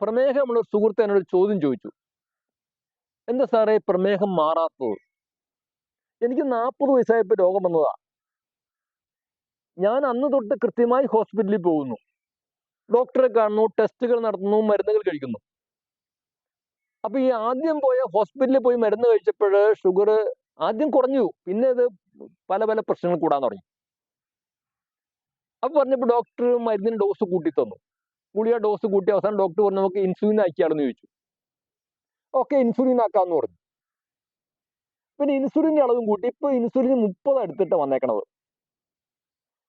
പ്രമേഹമുള്ള ഒരു സുഹൃത്ത് എന്നോട് ചോദ്യം ചോദിച്ചു. എന്താ സാറേ പ്രമേഹം മാറാത്തത്? എനിക്ക് നാൽപ്പത് വയസ്സായപ്പോൾ രോഗം വന്നതാ. ഞാൻ അന്ന് തൊട്ട് കൃത്യമായി ഹോസ്പിറ്റലിൽ പോകുന്നു. ഡോക്ടറെ കാണുന്നു ടെസ്റ്റുകൾ നടത്തുന്നു മരുന്നുകൾ കഴിക്കുന്നു. അപ്പൊ ഈ ആദ്യം പോയ ഹോസ്പിറ്റലിൽ പോയി മരുന്ന് കഴിച്ചപ്പോൾ ഷുഗർ ആദ്യം കുറഞ്ഞു. പിന്നെ അത് പല പല പ്രശ്നങ്ങൾ കൂടാൻ തുടങ്ങി. അപ്പൊ പറഞ്ഞപ്പോൾ ഡോക്ടർ മരുന്നിന് ഡോസ് കൂട്ടി തന്നു ഗുളിക ഡോസ് കൂട്ടി അവസാനം ഡോക്ടർ പറഞ്ഞു നമുക്ക് ഇൻസുലിൻ ആക്കിയാണെന്ന് ചോദിച്ചു. ഓക്കെ ഇൻസുലിൻ ആക്കാന്ന് പറഞ്ഞു. പിന്നെ ഇൻസുലിന്റെ അളവും കൂട്ടി ഇപ്പൊ ഇൻസുലിൻ മുപ്പത് എടുത്തിട്ട് വന്നേക്കണത്.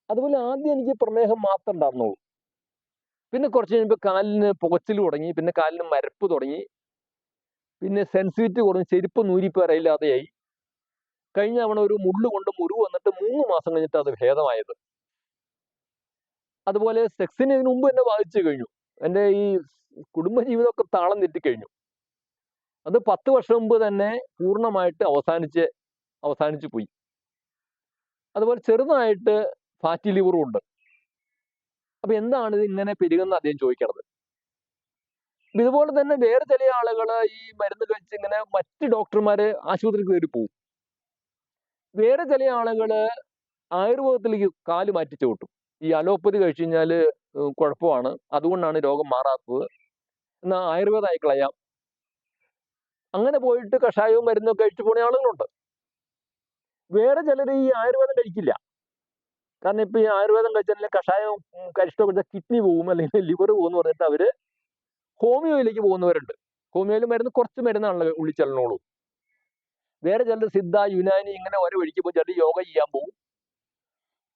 അതുപോലെ ആദ്യം എനിക്ക് പ്രമേഹം മാത്രം ഉണ്ടായിരുന്നുള്ളൂ. പിന്നെ കുറച്ച് കഴിയുമ്പോൾ കാലിന് പുകച്ചിൽ തുടങ്ങി പിന്നെ കാലിന് മരപ്പ് തുടങ്ങി പിന്നെ സെൻസിറ്റിവിറ്റി കുറഞ്ഞ് ചെരുപ്പ് നൂരിപ്പ് അറിയില്ലാതെയായി കഴിഞ്ഞ തവണ ഒരു മുള്ളു കൊണ്ട് മുറിവ് വന്നിട്ട് മൂന്ന് മാസം കഴിഞ്ഞിട്ട് അത് ഭേദമായത്. അതുപോലെ സെക്സിന് ഇതിനു മുമ്പ് എന്നെ ബാധിച്ചു കഴിഞ്ഞു. എന്റെ ഈ കുടുംബജീവിതമൊക്കെ താളം തെറ്റിക്കഴിഞ്ഞു അത് പത്ത് വർഷം മുമ്പ് തന്നെ പൂർണമായിട്ട് അവസാനിച്ച് അവസാനിച്ചു പോയി. അതുപോലെ ചെറുതായിട്ട് ഫാറ്റി ലിവറും ഉണ്ട്. അപ്പൊ എന്താണ് ഇത് ഇങ്ങനെ പെരുകുന്ന അദ്ദേഹം ചോദിക്കണത്. ഇതുപോലെ തന്നെ വേറെ ചില ആളുകൾ ഈ മരുന്ന് കഴിച്ച് ഇങ്ങനെ മറ്റ് ഡോക്ടർമാര് ആശുപത്രിക്ക് കയറി പോകും വേറെ ചില ആളുകൾ ആയുർവേദത്തിലേക്ക് കാൽ മാറ്റി ചവിട്ടും. ഈ അലോപ്പതി കഴിച്ചു കഴിഞ്ഞാൽ കുഴപ്പമാണ്. അതുകൊണ്ടാണ് രോഗം മാറാത്തത്. എന്നാൽ ആയുർവേദമായി കളയാം അങ്ങനെ പോയിട്ട് കഷായവും മരുന്നൊക്കെ കഴിച്ചു പോണ ആളുകളുണ്ട്. വേറെ ചിലർ ഈ ആയുർവേദം കഴിക്കില്ല. കാരണം ഇപ്പൊ ഈ ആയുർവേദം കഴിച്ചാൽ കഷായവും കരിഷ്ടം കഴിച്ചാൽ കിഡ്നി പോകും അല്ലെങ്കിൽ ലിവർ പോകും പറഞ്ഞിട്ട് അവർ ഹോമിയോയിലേക്ക് പോകുന്നവരുണ്ട്. ഹോമിയോയിൽ മരുന്ന് കുറച്ച് മരുന്നാണല്ലോ ഉള്ളിച്ചെല്ലണോളൂ വേറെ ചിലർ സിദ്ധ യുനാനി ഇങ്ങനെ ഓരോ വഴിക്ക് പോകും ചിലർ യോഗ ചെയ്യാൻ പോകും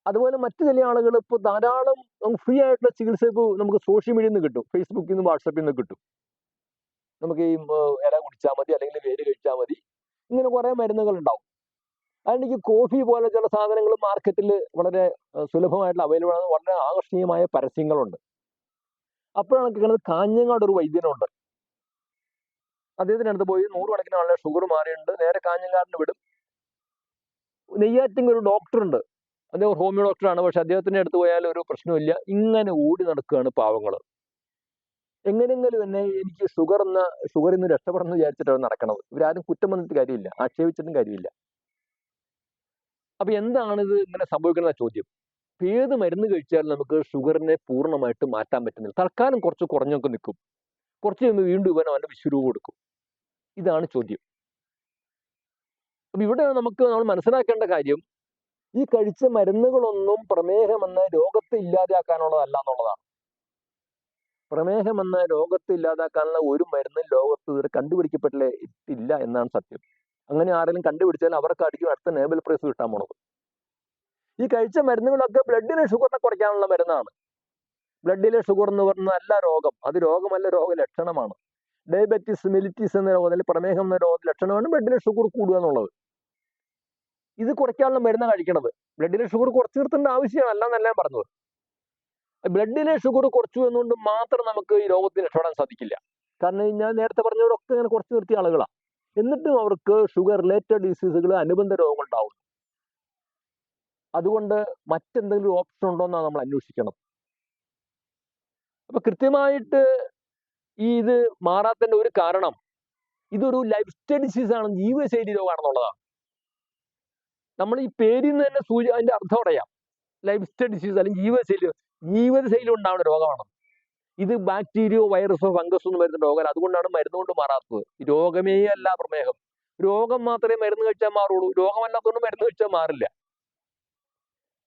അതുപോലെ മറ്റു ചില ആളുകൾ ഇപ്പോൾ ധാരാളം ഫ്രീ ആയിട്ടുള്ള ചികിത്സ ഇപ്പോൾ നമുക്ക് സോഷ്യൽ മീഡിയയിൽ നിന്ന് കിട്ടും. ഫേസ്ബുക്കിൽ നിന്ന് വാട്സപ്പിൽ നിന്ന് കിട്ടും. നമുക്ക് ഈ ഇല കുടിച്ചാൽ മതി അല്ലെങ്കിൽ വേര് കഴിച്ചാൽ മതി. ഇങ്ങനെ കുറേ മരുന്നുകൾ ഉണ്ടാവും ഈ കോഫി പോലെ ചില സാധനങ്ങൾ മാർക്കറ്റിൽ വളരെ സുലഭമായിട്ടുള്ള അവൈലബിൾ ആണ്. വളരെ ആകർഷണീയമായ പരസ്യങ്ങളുണ്ട്. അപ്പോഴാണ് കേൾക്കുന്നത് കാഞ്ഞങ്ങാട് ഒരു വൈദ്യനുണ്ട്. അദ്ദേഹത്തിനടുത്ത് പോയി നൂറുകണക്കിന് ആളുടെ ഷുഗർ മാറിയിട്ടുണ്ട്. നേരെ കാഞ്ഞങ്ങാടിന് വിടും. നെയ്യാറ്റിങ് ഒരു ഡോക്ടർ ഉണ്ട്. അദ്ദേഹം ഹോമിയോ ഡോക്ടറാണ് പക്ഷെ അദ്ദേഹത്തിന്റെ അടുത്ത് പോയാൽ ഒരു പ്രശ്നമില്ല ഇങ്ങനെ ഓടി നടക്കുകയാണ് പാവങ്ങൾ. എങ്ങനെയെങ്കിലും എന്നെ എനിക്ക് ഷുഗർ എന്ന ഷുഗറിൽ നിന്ന് രക്ഷപ്പെടണം വിചാരിച്ചിട്ടാണ് നടക്കണത്. ഇവരാരും കുറ്റം വന്നിട്ട് കാര്യമില്ല. ആക്ഷേപിച്ചിട്ടും കാര്യമില്ല. അപ്പൊ എന്താണിത് ഇങ്ങനെ സംഭവിക്കുന്ന ചോദ്യം. ഏത് മരുന്ന് കഴിച്ചാലും നമുക്ക് ഷുഗറിനെ പൂർണമായിട്ട് മാറ്റാൻ പറ്റുന്നില്ല. തൽക്കാലം കുറച്ച് കുറഞ്ഞൊക്കെ നിൽക്കും. കുറച്ച് കഴിയുമ്പോൾ വീണ്ടും ഇവൻ അവന്റെ വിശ്വരൂപം കൊടുക്കും. ഇതാണ് ചോദ്യം. അപ്പൊ ഇവിടെ നമുക്ക് നമ്മൾ മനസ്സിലാക്കേണ്ട കാര്യം ഈ കഴിച്ച മരുന്നുകളൊന്നും പ്രമേഹം എന്ന രോഗത്തെ ഇല്ലാതാക്കാനുള്ളതല്ല എന്നുള്ളതാണ്. പ്രമേഹം എന്ന രോഗത്തെ ഇല്ലാതാക്കാനുള്ള ഒരു മരുന്നും ലോകത്ത് ഇതുവരെ കണ്ടുപിടിക്കപ്പെട്ടില്ല എന്നാണ് സത്യം. അങ്ങനെ ആരെങ്കിലും കണ്ടുപിടിച്ചാൽ അവർക്കായിരിക്കും അടുത്ത നോബൽ പ്രൈസ് കിട്ടാൻ പോണത്. ഈ കഴിച്ച മരുന്നുകളൊക്കെ ബ്ലഡിലെ ഷുഗറിനെ കുറയ്ക്കാനുള്ള മരുന്നാണ്. ബ്ലഡിലെ ഷുഗർ എന്ന് പറയുന്ന അല്ല രോഗം. അത് രോഗമല്ല രോഗലക്ഷണമാണ്. ഡയബറ്റിസ് മെലിറ്റീസ് എന്ന രോഗം അല്ലെങ്കിൽ പ്രമേഹം എന്ന രോഗ ലക്ഷണമാണ് ബ്ലഡിലെ ഷുഗർ കൂടുക എന്നുള്ളത്. ഇത് കുറയ്ക്കാനുള്ള മരുന്ന് കഴിക്കണത്. ബ്ലഡിലെ ഷുഗർ കുറച്ച് നിർത്തേണ്ട ആവശ്യമാണ് അല്ലാന്നല്ല ഞാൻ പറഞ്ഞത്. ബ്ലഡിലെ ഷുഗർ കുറച്ചു എന്നുകൊണ്ട് മാത്രം നമുക്ക് ഈ രോഗത്തിൽ രക്ഷപ്പെടാൻ സാധിക്കില്ല. കാരണം ഞാൻ നേരത്തെ പറഞ്ഞവരൊക്കെ ഇങ്ങനെ കുറച്ച് നിർത്തിയ ആളുകളാണ് എന്നിട്ടും അവർക്ക് ഷുഗർ റിലേറ്റഡ് ഡിസീസുകൾ അനുബന്ധ രോഗങ്ങൾ ഉണ്ടാവും അതുകൊണ്ട് മറ്റെന്തെങ്കിലും ഓപ്ഷൻ ഉണ്ടോ എന്നാണ് നമ്മൾ അന്വേഷിക്കണം. അപ്പൊ കൃത്യമായിട്ട് ഈ ഇത് മാറാത്തതിന്റെ ഒരു കാരണം ഇതൊരു ലൈഫ് സ്റ്റൈൽ ഡിസീസ് ആണ് ജീവിതശൈലി രോഗമാണെന്നുള്ളതാണ് നമ്മൾ ഈ പേരിൽ നിന്ന് തന്നെ സൂചി അതിന്റെ അർത്ഥം അറിയാം ലൈഫ് സ്റ്റൈൽ ഡിസീസ് അല്ലെങ്കിൽ ജീവശൈലി ജീവിതശൈലി ഉണ്ടാവുന്ന രോഗമാണ് ഇത് ബാക്ടീരിയോ വൈറസോ ഫംഗസോ ഒന്നും വരുന്ന രോഗമല്ല. അതുകൊണ്ടാണ് മരുന്ന് കൊണ്ട് മാറാത്തത്. രോഗമേ അല്ല പ്രമേഹം. രോഗം മാത്രമേ മരുന്ന് കഴിച്ചാൽ മാറുള്ളൂ. രോഗമല്ലാത്തതുകൊണ്ട് മരുന്ന് കഴിച്ചാൽ മാറില്ല.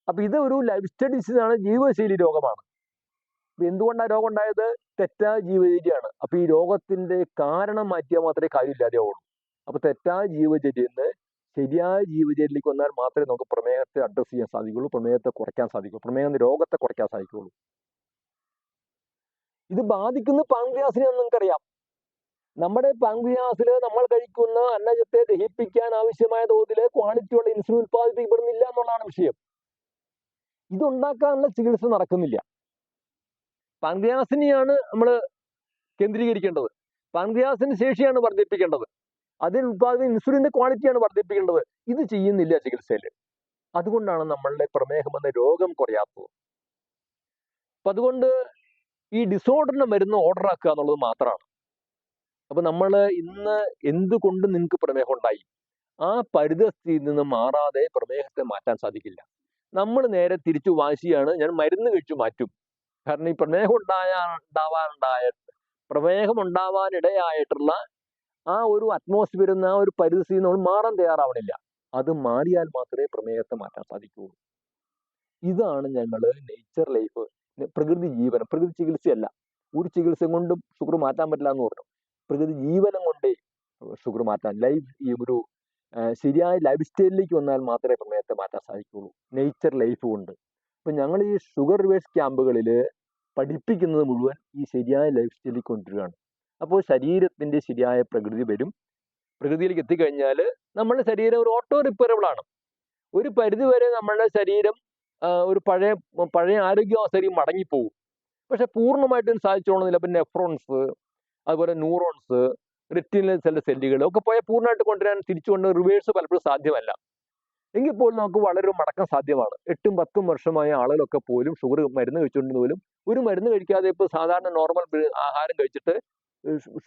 അപ്പൊ ഇത് ഒരു ലൈഫ് സ്റ്റൈൽ ഡിസീസ് ആണ് ജീവശൈലി രോഗമാണ്. എന്തുകൊണ്ടാണ് രോഗം ഉണ്ടായത്? തെറ്റായ ജീവിതചര്യയാണ് അപ്പൊ ഈ രോഗത്തിന്റെ കാരണം മാറ്റിയാൽ മാത്രമേ കാര്യമില്ലാതെയാവുള്ളൂ അപ്പൊ തെറ്റായ ജീവിതചര്യയിൽ നിന്ന് ശരിയായ ജീവിതത്തിലേക്ക് വന്നാൽ മാത്രമേ നമുക്ക് പ്രമേഹത്തെ അഡ്രസ്സ് ചെയ്യാൻ സാധിക്കുള്ളൂ പ്രമേഹത്തെ കുറയ്ക്കാൻ സാധിക്കുള്ളൂ പ്രമേഹ രോഗത്തെ കുറയ്ക്കാൻ സാധിക്കുള്ളൂ ഇത് ബാധിക്കുന്ന പാങ്ക്രിയാസിനെ നിങ്ങൾക്കറിയാം. നമ്മുടെ പാങ്ക്രിയാസിൽ നമ്മൾ കഴിക്കുന്ന അന്നജത്തെ ദഹിപ്പിക്കാൻ ആവശ്യമായ തോതിൽ ക്വാളിറ്റിയുള്ള ഇൻസുലിൻ ഉത്പാദിപ്പിക്കപ്പെടുന്നില്ല എന്നുള്ളതാണ് വിഷയം. ഇതുണ്ടാക്കാനുള്ള ചികിത്സ നടക്കുന്നില്ല. പാങ്ക്രിയാസിനെയാണ് നമ്മൾ കേന്ദ്രീകരിക്കേണ്ടത്. പാങ്ക്രിയാസിന് ശേഷിയാണ് വർദ്ധിപ്പിക്കേണ്ടത്. അതിന് ഉത്പാദിപ്പിക്കുന്ന ഇൻസുലിന്റെ ക്വാളിറ്റിയാണ് വർദ്ധിപ്പിക്കേണ്ടത്. ഇത് ചെയ്യുന്നില്ല ചികിത്സയിൽ അതുകൊണ്ടാണ് നമ്മളുടെ പ്രമേഹം എന്ന രോഗം കുറയാത്തത്. അപ്പൊ അതുകൊണ്ട് ഈ ഡിസോർഡറിന് മരുന്ന് ഓർഡർ ആക്കുക എന്നുള്ളത് മാത്രമാണ് അപ്പൊ നമ്മൾ ഇന്ന് എന്തുകൊണ്ട് നിങ്ങൾക്ക് പ്രമേഹം ഉണ്ടായി? ആ പരിതസ്ഥിതിയിൽ നിന്ന് മാറാതെ പ്രമേഹത്തെ മാറ്റാൻ സാധിക്കില്ല. നമ്മൾ നേരെ തിരിച്ചു വാശിയാണ്. ഞാൻ മരുന്ന് കഴിച്ചു മാറ്റും. കാരണം ഈ പ്രമേഹം ഉണ്ടായ ഉണ്ടാവാനുണ്ടായ പ്രമേഹം ഉണ്ടാവാനിടയായിട്ടുള്ള ആ ഒരു അറ്റ്മോസ്ഫിയറിൽ നിന്ന് ആ ഒരു പരിസ്ഥിതി നമ്മൾ മാറാൻ തയ്യാറാവണില്ല. അത് മാറിയാൽ മാത്രമേ പ്രമേഹത്തെ മാറ്റാൻ സാധിക്കുകയുള്ളൂ. ഇതാണ് ഞങ്ങൾ നേച്ചർ ലൈഫ് പ്രകൃതി ജീവനം. പ്രകൃതി ചികിത്സയല്ല. ഒരു ചികിത്സ കൊണ്ടും ഷുഗർ മാറ്റാൻ പറ്റില്ല എന്ന് പറഞ്ഞു. പ്രകൃതി ജീവനം കൊണ്ടേ ഷുഗർ മാറ്റാൻ ലൈഫ് ഈ ഒരു ശരിയായ ലൈഫ് സ്റ്റൈലിലേക്ക് വന്നാൽ മാത്രമേ പ്രമേഹത്തെ മാറ്റാൻ സാധിക്കുകയുള്ളൂ. നേച്ചർ ലൈഫ് കൊണ്ട്. അപ്പൊ ഞങ്ങൾ ഈ ഷുഗർ റിവേഴ്സ് ക്യാമ്പുകളിൽ പഠിപ്പിക്കുന്നത് മുഴുവൻ ഈ ശരിയായ ലൈഫ് സ്റ്റൈലിൽ കൊണ്ടുവരികയാണ്. അപ്പോൾ ശരീരത്തിന്റെ ശരിയായ പ്രകൃതി വരും. പ്രകൃതിയിലേക്ക് എത്തിക്കഴിഞ്ഞാൽ നമ്മുടെ ശരീരം ഒരു ഓട്ടോ റിപ്പയറബിൾ ആണ്. ഒരു പരിധി വരെ നമ്മുടെ ശരീരം ഒരു പഴയ പഴയ ആരോഗ്യാവസ്ഥയിൽ മടങ്ങിപ്പോകും പക്ഷെ പൂർണമായിട്ടും സാധിച്ചോളുന്നില്ല അപ്പം നെഫ്രോൺസ് അതുപോലെ ന്യൂറോൺസ് റെറ്റിനൽ സെല്ല സെല്ലുകൾ ഒക്കെ പോയാൽ പൂർണമായിട്ട് കൊണ്ടുവരാൻ തിരിച്ചുകൊണ്ട് റിവേഴ്സ് പലപ്പോഴും സാധ്യമല്ല. എങ്കിൽ പോലും നമുക്ക് വളരെ മടക്കം സാധ്യമാണ്. എട്ടും പത്തും വർഷമായ ആളുകളൊക്കെ പോലും ഷുഗർ മരുന്ന് കഴിച്ചുകൊണ്ട് പോലും ഒരു മരുന്ന് കഴിക്കാതെ ഇപ്പോൾ സാധാരണ നോർമൽ ആഹാരം കഴിച്ചിട്ട്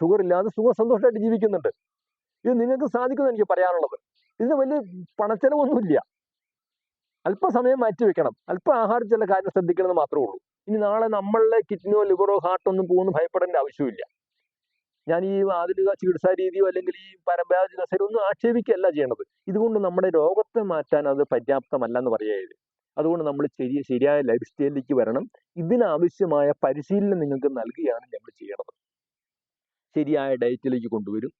ഷുഗർ ഇല്ലാതെ സുഖ സന്തോഷമായിട്ട് ജീവിക്കുന്നുണ്ട്. ഇത് നിങ്ങൾക്ക് സാധിക്കുമെന്ന് എനിക്ക് പറയാനുള്ളത്. ഇതിന് വലിയ പണച്ചെലവൊന്നുമില്ല. അല്പസമയം മാറ്റി വെക്കണം. അല്പം ആഹാരം ചില കാര്യം ശ്രദ്ധിക്കണമെന്ന് മാത്രമേ ഉള്ളൂ. ഇനി നാളെ നമ്മളുടെ കിഡ്നിയോ ലിവറോ ഹാർട്ടോ ഒന്നും പോകുന്ന ഭയപ്പെടേണ്ട ആവശ്യമില്ല. ഞാൻ ഈ ആധുനിക ചികിത്സാ രീതിയോ അല്ലെങ്കിൽ ഈ പരമ്പരാഗത ചികിത്സയോ ഒന്നും ആക്ഷേപിക്കുകയല്ല ചെയ്യണത് ഇതുകൊണ്ട് നമ്മുടെ രോഗത്തെ മാറ്റാൻ അത് പര്യാപ്തമല്ല എന്ന് പറയുകയത് അതുകൊണ്ട് നമ്മൾ ശരിയ ശരിയായ ലൈഫ് സ്റ്റൈലിലേക്ക് വരണം. ഇതിനാവശ്യമായ പരിശീലനം നിങ്ങൾക്ക് നൽകുകയാണ് നമ്മൾ ചെയ്യണത് ശരിയായ ഡയറ്റിലേക്ക് കൊണ്ടുവരും.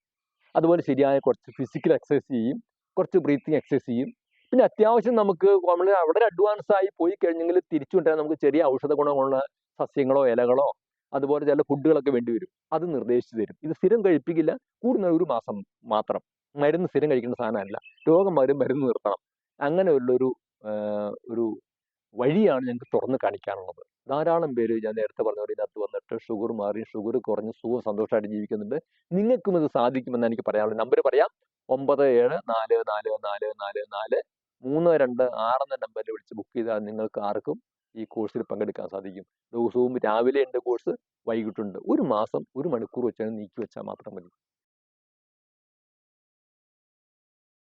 അതുപോലെ ശരിയായ കുറച്ച് ഫിസിക്കൽ എക്സസൈസ് ചെയ്യും. കുറച്ച് ബ്രീത്തിങ് എക്സസൈസ് ചെയ്യും. പിന്നെ അത്യാവശ്യം നമുക്ക് നമ്മൾ അവിടെ അഡ്വാൻസ് ആയി പോയി കഴിഞ്ഞെങ്കിൽ തിരിച്ചു കൊണ്ടുവരാൻ നമുക്ക് ചെറിയ ഔഷധ ഗുണമുള്ള സസ്യങ്ങളോ ഇലകളോ അതുപോലെ ചില ഫുഡുകളൊക്കെ വേണ്ടിവരും അത് നിർദ്ദേശിച്ചു തരും. ഇത് സ്ഥിരം കഴിപ്പിക്കില്ല. കൂടുന്ന ഒരു മാസം മാത്രം. മരുന്ന് സ്ഥിരം കഴിക്കേണ്ട സാധനമല്ല. രോഗം വരും മരുന്ന് നിർത്തണം. അങ്ങനെയുള്ളൊരു ഒരു വഴിയാണ് ഞങ്ങൾക്ക് തുറന്ന് കാണിക്കാനുള്ളത്. ധാരാളം പേര് ഞാൻ നേരത്തെ പറഞ്ഞ പോലെ ഇതിനകത്ത് വന്നിട്ട് ഷുഗർ മാറി ഷുഗർ കുറഞ്ഞ് സുഖം സന്തോഷമായിട്ട് ജീവിക്കുന്നുണ്ട്. നിങ്ങൾക്കും ഇത് സാധിക്കുമെന്ന് എനിക്ക് പറയാനുള്ള നമ്പർ പറയാം. ഒമ്പത് ഏഴ് നാല് നാല് നാല് നാല് നാല് മൂന്ന് രണ്ട് ആറ് എന്ന നമ്പറിൽ വിളിച്ച് ബുക്ക് ചെയ്താൽ നിങ്ങൾക്ക് ആർക്കും ഈ കോഴ്സിൽ പങ്കെടുക്കാൻ സാധിക്കും. ദിവസവും രാവിലെ ഉണ്ട് കോഴ്സ് വൈകിട്ടുണ്ട്. ഒരു മാസം ഒരു മണിക്കൂർ വെച്ചാൽ നീക്കി വെച്ചാൽ മാത്രം മതി.